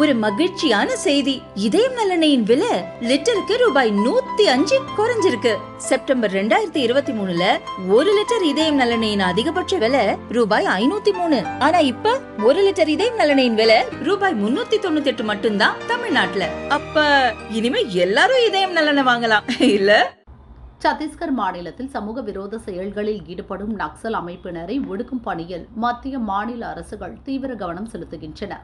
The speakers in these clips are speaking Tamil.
ஒரு மகிழ்ச்சியான செய்தி. இதயம் நல்லெண்ணெயின் விலை லிட்டருக்கு ரூபாய் நூத்தி அஞ்சு குறைஞ்சிருக்கு. செப்டம்பர் ரெண்டாயிரத்தி இருபத்தி மூணுல ஒரு லிட்டர் இதயம் நலனையின் அதிகபட்ச விலை ரூபாய் ஐநூத்தி மூணு. ஆனா இப்ப ஒரு லிட்டர் இதயம் நலனையின் விலை ரூபாய் முன்னூத்தி தொண்ணூத்தி எட்டு மட்டும்தான் தமிழ்நாட்டுல. அப்ப இனிமே எல்லாரும் இதயம் நலனை வாங்கலாம் இல்ல? சத்தீஸ்கர் மாநிலத்தில் சமூக விரோத செயல்களில் ஈடுபடும் நக்சல் அமைப்பினரை ஒடுக்கும் பணியில் மத்திய மாநில அரசுகள் தீவிர கவனம் செலுத்துகின்றன.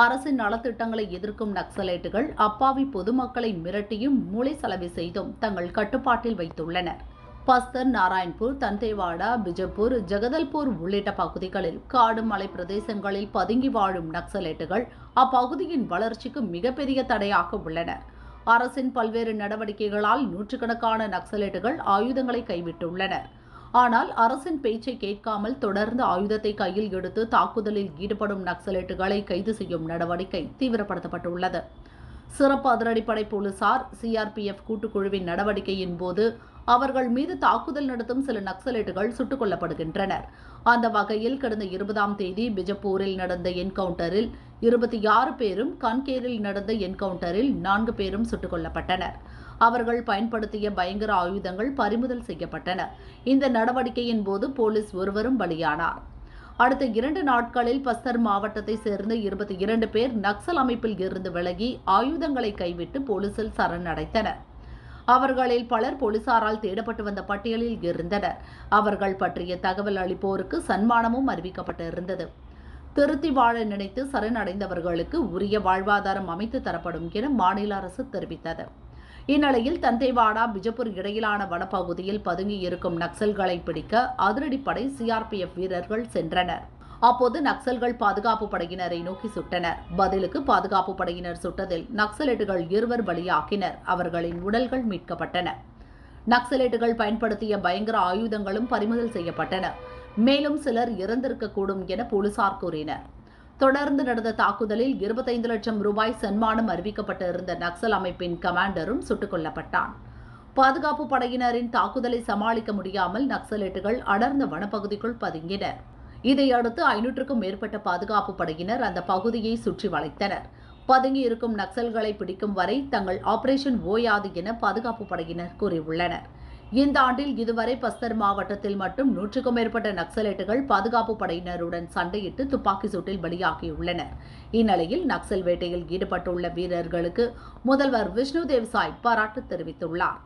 அரசின் நலத்திட்டங்களை எதிர்க்கும் நக்சலைட்டுகள் அப்பாவி பொதுமக்களை மிரட்டியும் மூளை செலவு செய்தும் தங்கள் கட்டுப்பாட்டில் வைத்துள்ளனர். பஸ்தர் நாராயண்பூர் தந்தேவாடா பிஜப்பூர் ஜெகதல்பூர் உள்ளிட்ட பகுதிகளில் காடு மலை பிரதேசங்களில் பதுங்கி வாழும் நக்சலைட்டுகள் அப்பகுதியின் வளர்ச்சிக்கு மிகப்பெரிய தடையாக உள்ளனர். அரசின் பல்வேறு நடவடிக்கைகளால் நூற்றுக்கணக்கான நக்சலைட்டுகள் ஆயுதங்களை கைவிட்டுள்ளனர். ஆனால் அரசின் பேச்சை கேட்காமல் தொடர்ந்து ஆயுதத்தை கையில் எடுத்து தாக்குதலில் ஈடுபடும் நக்சலைட்டுகளை கைது செய்யும் நடவடிக்கை தீவிரப்படுத்தப்பட்டுள்ளது. சிறப்பு அதிரடிப்படை போலீசார் சிஆர்பிஎஃப் கூட்டுக்குழுவின் நடவடிக்கையின் போது அவர்கள் மீது தாக்குதல் நடத்தும் சில நக்சலைட்டுகள் சுட்டுக் கொல்லப்படுகின்றனர் அந்த வகையில் கடந்த இருபதாம் தேதி பிஜப்பூரில் நடந்த என்கவுண்டரில் இருபத்தி ஆறு பேரும் கன்கேரில் நடந்த என்கவுண்டரில் நான்கு பேரும் சுட்டுக் கொல்லப்பட்டனர் அவர்கள் பயன்படுத்திய பயங்கர ஆயுதங்கள் பறிமுதல் செய்யப்பட்டன. இந்த நடவடிக்கையின் போது போலீஸ் ஒருவரும் பலியானார். அடுத்த இரண்டு நாட்களில் பஸ்தர் மாவட்டத்தை சேர்ந்த இருபத்தி இரண்டு பேர் நக்சல் அமைப்பில் இருந்து விலகி ஆயுதங்களை கைவிட்டு போலீசில் சரணடைத்தனர் அவர்களில் பலர் போலீசாரால் தேடப்பட்டு வந்த பட்டியலில் இருந்தனர். அவர்கள் பற்றிய தகவல் அளிப்போருக்கு சன்மானமும் அறிவிக்கப்பட்டிருந்தது. திருத்தி வாழ நினைத்து சரணடைந்தவர்களுக்கு உரிய வாழ்வாதாரம் அமைத்து தரப்படும் என மாநில அரசு தெரிவித்தது. இந்நிலையில் தந்தேவாடா பிஜப்பூர் இடையிலான வனப்பகுதியில் பதுங்கி இருக்கும் நக்சல்களை பிடிக்க அதிரடிப்படை சிஆர்பிஎஃப் வீரர்கள் சென்றனர். அப்போது நக்சல்கள் பாதுகாப்பு படையினரை நோக்கி சுட்டனர். பதிலுக்கு பாதுகாப்பு படையினர் சுட்டதில் நக்சலைட்டுகள் இருவர் பலியாக்கினர். அவர்களின் உடல்கள் மீட்கப்பட்டன. நக்சலைட்டுகள் பயன்படுத்திய பயங்கர ஆயுதங்களும் பறிமுதல் செய்யப்பட்டன. மேலும் சிலர் இறந்திருக்கக்கூடும் என போலீசார் கூறினர். தொடர்ந்து நடந்த தாக்குதலில் இருபத்தைந்து லட்சம் ரூபாய் சன்மானம் அறிவிக்கப்பட்டிருந்த நக்சல் அமைப்பின் கமாண்டரும் சுட்டுக் கொல்லப்பட்டான். பாதுகாப்பு படையினரின் தாக்குதலை சமாளிக்க முடியாமல் நக்சலைட்டுகள் அடர்ந்த வனப்பகுதிக்குள் பதுங்கினர். இதையடுத்து ஐநூற்றுக்கும் மேற்பட்ட பாதுகாப்பு படையினர் அந்த பகுதியை சுற்றி வளைத்தனர். பதுங்கி இருக்கும் நக்சல்களை பிடிக்கும் வரை தங்கள் ஆபரேஷன் ஓயாது என பாதுகாப்பு படையினர் கூறியுள்ளனர். இந்த ஆண்டில் இதுவரை பஸ்தர் மாவட்டத்தில் மட்டும் நூற்றுக்கும் மேற்பட்ட நக்சலைட்டுகள் பாதுகாப்பு படையினருடன் சண்டையிட்டு துப்பாக்கி சூட்டில் பலியாகியுள்ளனர். இந்நிலையில் நக்சல் வேட்டையில் ஈடுபட்டுள்ள வீரர்களுக்கு முதல்வர் விஷ்ணு தேவ்சாய் பாராட்டு தெரிவித்துள்ளார்.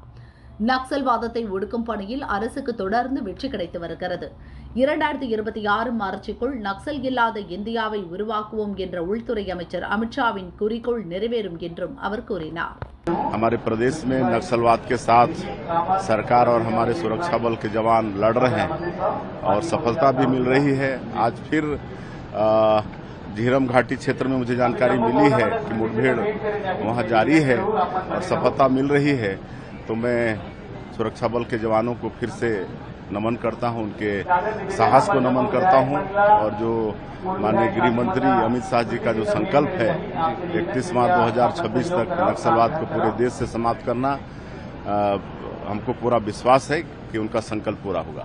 நக்சல்வாதத்தை ஒடுக்கும் பணியில் அரசுக்கு தொடர்ந்து வெற்றி கிடைத்து வருகிறது. இரண்டாயிரத்தி இருபத்தி ஆறு மார்ச்சுக்குள் நக்சல் இல்லாத இந்தியாவை உருவாக்குவோம் என்ற உள்துறை அமைச்சர் அமித்ஷாவின் குறிக்கோள் நிறைவேறும் என்றும் அவர் கூறினார். हमारे प्रदेश में नक्सलवाद के साथ सरकार और हमारे सुरक्षा बल के जवान लड़ रहे हैं और सफलता भी मिल रही है। आज फिर झीरम घाटी क्षेत्र में मुझे जानकारी मिली है कि मुठभेड़ वहाँ जारी है और सफलता मिल रही है। तो मैं सुरक्षा बल के जवानों को फिर से नमन करता हूँ उनके साहस को नमन करता हूँ और जो माननीय गृहमंत्री अमित शाह जी का जो संकल्प है इकतीस मार्च 2026 तक नक्सलवाद को पूरे देश से समाप्त करना आ, हमको पूरा विश्वास है कि उनका संकल्प पूरा होगा।